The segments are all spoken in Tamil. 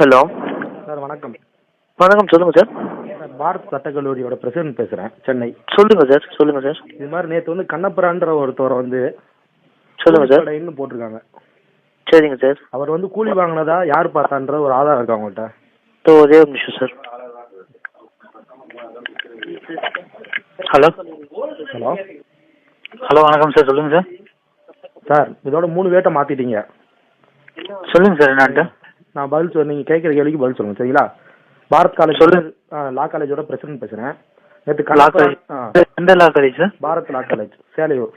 ஹலோ. சார் வணக்கம். வணக்கம் சொல்லுங்க சார். சார் பாரத் சட்டக்கல்லூரியோட பிரசிடென்ட் பேசுகிறேன் சென்னை. சொல்லுங்க சார் சொல்லுங்க சார். இது மாதிரி நேற்று வந்து கண்ணப்புறான்ற ஒருத்தவரை வந்து சொல்லுங்க சார். கடைன்னு போட்டிருக்காங்க. சரிங்க சார். அவர் வந்து கூலி வாங்கினதா யார் பார்த்தான்ற ஒரு ஆதாரம் இருக்கா இதோ ஒரே ஒரு நிமிஷம் சார். ஹலோ. ஹலோ. ஹலோ வணக்கம் சார் சொல்லுங்க சார். சார் இதோட மூணு பேர்ட்ட மாற்றிட்டீங்க சொல்லுங்க சார் என்னான்ட்டு? நான் பதில் சொல் நீங்கள் கேட்குற கேள்விக்கு பதில் சொல்லுங்க சரிங்களா? பாரத் காலேஜ். லா காலேஜோட பிரசிடென்ட் பேசுகிறேன் நேற்று லா காலேஜ். ஆ. எந்த law college sir Bharat law college Selaiyur.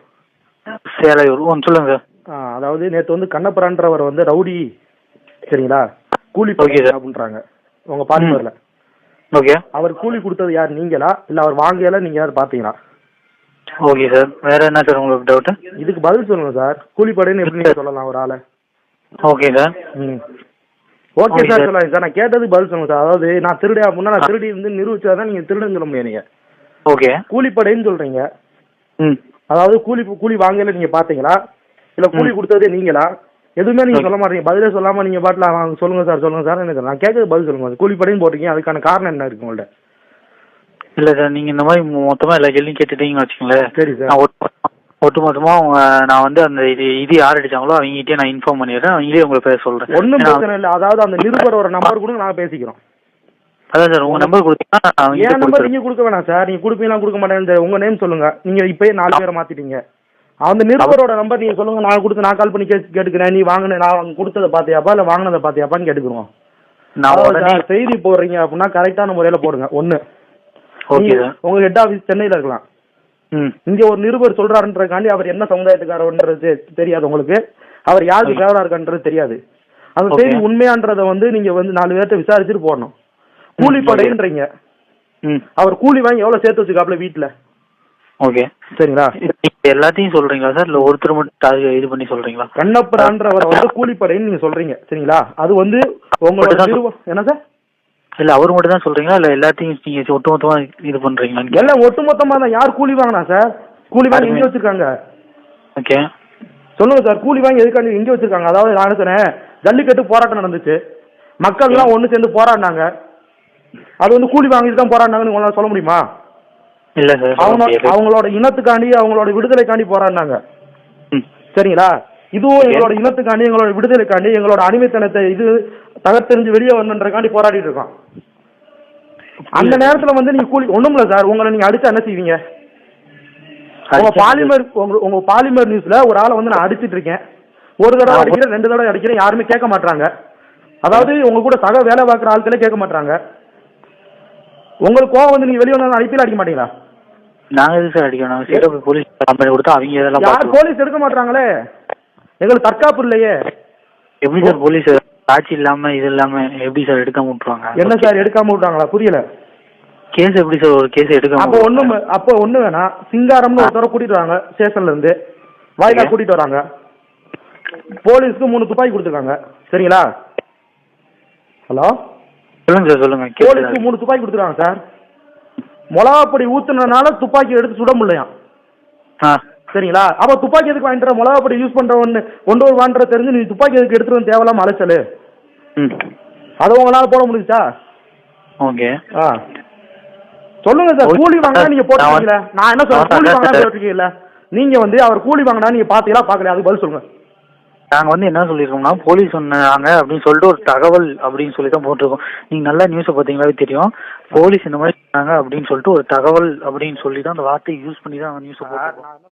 Selaiyur. சொல்லுங்க. அதாவது நேற்று வந்து கண்ணப்புறான்றவர் வந்து ரவுடி சரிங்களா? கூலி. அப்படின்றாங்க. உங்கள் பாலிமரில் ஓகே. அவர் கூலி கொடுத்தது யார் நீங்களா? இல்ல அவர் வாங்கல நீங்க யார் பாத்தீங்களா ஓகே சார் வேற என்ன சார் உங்களுக்கு டவுட்டு இதுக்கு பதில் சொல்லுங்க சார் கூலிப்படைன்னு எப்படி நீங்க சொல்லலாம் ஒரு ஆளை ஓகே சார் ஓகே சார். சொல்லலாம் சார் நான் கேட்டதுக்கு பதில் சொல்லுங்க சார் அதாவது நான் திருடியா அப்படின்னா நான் திருடி இருந்து நிரூபிச்சாதான் நீங்க திருடுன்னு சொல்ல முடியும் நீங்க. ஓகே கூலிப்படைன்னு சொல்றீங்க. அதாவது கூலி கூலி வாங்கல நீங்க பாத்தீங்களா இல்ல கூலி. கொடுத்ததே நீங்களா? எதுவுமே நீங்க. சொல்ல மாட்டீங்க. பதிலே சொல்லாம நீங்க பாட்டுல சொல்லுங்க சார் சொல்லுங்க சார் எனக்கு நான் கேட்கறது பதில் சொல்லுங்க கூலிப்படைன்னு போட்டீங்க அதுக்கான காரணம் என்ன இருக்கு உங்கள்ட்ட? இல்லை சார் நீங்கள் இந்த மாதிரி மொத்தமாக எல்லா கேள்வியும் கேட்டுட்டீங்கன்னு வச்சுங்களேன் சரி சார் நான் ஒட்டு ஒட்டு மொத்தமாக நான் வந்து அந்த இது இது யார் அடிச்சாங்களோ அவங்ககிட்டயே நான் இன்ஃபார்ம் பண்ணிடுறேன். அவங்களே உங்களை பேச சொல்கிறேன் ஒன்றும் பிரச்சனை இல்லை. அதாவது அந்த நிருபரோட நம்பர் கொடுங்க நான் பேசிக்கிறோம். அதான் சார் உங்கள் நம்பர் கொடுத்தீங்கன்னா என் நம்பர். நீங்க கொடுக்க வேணாம் சார். நீங்க கொடுப்பீங்களா கொடுக்க மாட்டேன்னு உங்க நேம் சொல்லுங்க. நீங்க இப்பயே நாலு பேரை மாத்திட்டீங்க. அந்த நிருபரோட நம்பர் நீங்க சொல்லுங்க. நான் கொடுத்து நான் கால் பண்ணி கேட்டு கேட்டுக்கிறேன். நீ வாங்கின நான் அவங்க கொடுத்ததை பாத்தியாப்பா இல்ல வாங்கினதை பாத்தியாப்பான்னு கேட்டுக்கிறோம். நான் செய்தி போடுறீங்க அப்படின்னா கரெக்டான முறையில போடுங்க. ஒண்ணு. உங்க ஹெட் ஆபீஸ் சென்னையில இருக்கலாம். இங்க ஒரு நிருபர் சொல்றாருன்றதுக்காண்டி அவர் என்ன சமுதாயத்துக்காரன்றது தெரியாது உங்களுக்கு. அவர் யாருக்கு ஃபேவரா இருக்கான்றது தெரியாது. அந்த. செய்தி உண்மையான்றதை வந்து நீங்க வந்து நாலு பேர்ட்ட விசாரிச்சுட்டு போடணும் கூலிப்படைன்றீங்க ம். அவர் கூலி வாங்கி எவ்வளவு சேர்த்து வச்சுக்காப்ல வீட்டுல ஓகே. சரிங்களா? எல்லாத்தையும் சொல்றீங்களா சார்? இல்லை ஒருத்தர் மட்டும் இது பண்ணி சொல்றீங்களா? கண்ணப்பரான்றவரை வந்து கூலிப்படைன்னு நீங்க சொல்றீங்க. சரிங்களா? அது வந்து உங்களோட என்ன சார்? இல்ல அவர் மட்டும் தான் சொல்றீங்களா? இல்ல எல்லாத்தையும் நீங்க ஒட்டு மொத்தமா இது பண்றீங்களா எல்லாம் ஒட்டுமொத்தமா தான். யார் கூலி வாங்கினா சார்? கூலி வாங்கி எங்க வச்சிருக்காங்க. ஓகே. சொல்லுங்க சார். கூலி வாங்கி எதுக்காண்டி எங்க வச்சிருக்காங்க? அதாவது நான் சொன்னேன் ஜல்லிக்கட்டு போராட்டம் நடந்துச்சு. மக்கள் எல்லாம் ஒண்ணு சேர்ந்து போராடினாங்க. அது வந்து கூலி வாங்கிட்டு தான் போராடினாங்கன்னு உங்களால சொல்ல முடியுமா? இல்ல சார் அவங்க அவங்களோட இனத்துக்காண்டி அவங்களோட விடுதலைக்காண்டி போராடினாங்க. சரிங்களா? இதுவும் எங்களோட இனத்துக்காண்டி எங்களோட விடுதலைக்காண்டி எங்களோட அடிமைத்தனத்தை இது தகர்த்தெறிஞ்சு வெளியே வரணுன்றக்காண்டி போராடிட்டு இருக்கோம். அந்த நேரத்துல வந்து நீங்க கூலி ஒண்ணுமில்ல சார். உங்களை நீங்க அடிச்சா என்ன செய்வீங்க? உங்க பாலிமர் உங்க பாலிமர் நியூஸ்ல ஒரு ஆளை வந்து நான் அடிச்சிட்டு இருக்கேன். ஒரு தடவை அடிக்கிறேன் ரெண்டு தடவை அடிக்கிறேன் யாருமே கேட்க மாட்டாங்க அதாவது உங்க கூட சக வேலை பார்க்குற ஆட்களே கேட்க மாட்டாங்க உங்களுக்கு கோவம் வந்து நீங்க வெளியே வந்து அடிப்பீல அடிக்க மாட்டீங்களா? நாங்க எதுக்கு சார் அடிக்கணும்? போய் போலீஸ் கம்பெனி கொடுத்தா அவங்க இதெல்லாம் யார் போலீஸ் எடுக்க மாட்டாங்களே எங்களுக்கு தற்காப்பு இல்லையே. எப்படி சார் போலீஸ் ஆட்சி இல்லாம இது இல்லாம எப்படி சார் எடுக்காம விட்டுருவாங்க? என்ன சார் எடுக்காம விட்டாங்களா புரியல. கேஸ் எப்படி சார் ஒரு கேஸ் எடுக்காம அப்போ ஒண்ணு விட்டுருவாங்க? அப்போ ஒண்ணு வேணாம் சிங்காரம்னு ஒருத்தர கூட்டிட்டு வராங்க ஸ்டேஷன்ல இருந்து. வாயிலா. கூட்டிட்டு வராங்க. போலீஸ்க்கு மூணு துப்பாக்கி கொடுத்துருக்காங்க. சரிங்களா? ஹலோ? சொல்லுங்க சார் சொல்லுங்க. போலீஸ்க்கு மூணு துப்பாக்கி கொடுத்துருக்காங்க சார். மிளகாப்பொடி ஊத்துனதுனால துப்பாக்கி எடுத்து சுட முடியலையாம். ஆ. சரிங்களா? அப்ப துப்பாக்கி எதுக்கு வாங்கிட்டு வர? மிளகாப்பொடி யூஸ் பண்றவன்னு கொண்டு வருவான்ற தெரிஞ்சு நீ துப்பாக்கி எதுக்கு எடுத்துட்டு வந்து தேவையில்லாம அலைச்சலு? ம். அது உங்களால போட முடிஞ்சுச்சா? ஓகே. ஆ. சொல்லுங்க சார். கூலி வாங்கினா நீங்க போட்டுருக்கீங்களா நான் என்ன சொல்றேன் கூலி வாங்கினா. போட்டுருக்கீங்களா நீங்க வந்து அவர் கூலி வாங்கினா நீங்க பாத்தீங்களா பாக்கல அதுக்கு பதில் சொல்லுங்க. நாங்க வந்து என்ன சொல்லியிருக்கோம்னா போலீஸ் சொன்னாங்க அப்படின்னு சொல்லிட்டு ஒரு தகவல் அப்படின்னு சொல்லி தான் போட்டிருக்கோம். நீங்க நல்லா நியூஸை பார்த்தீங்களாவே தெரியும். போலீஸ் இந்த மாதிரி சொன்னாங்க அப்படின்னு சொல்லிட்டு ஒரு தகவல் அப்படின்னு சொல்லி தான் அந்த வார்த்தையை யூஸ் பண்ணி தான் நியூஸை போட்டிருக்கோம்.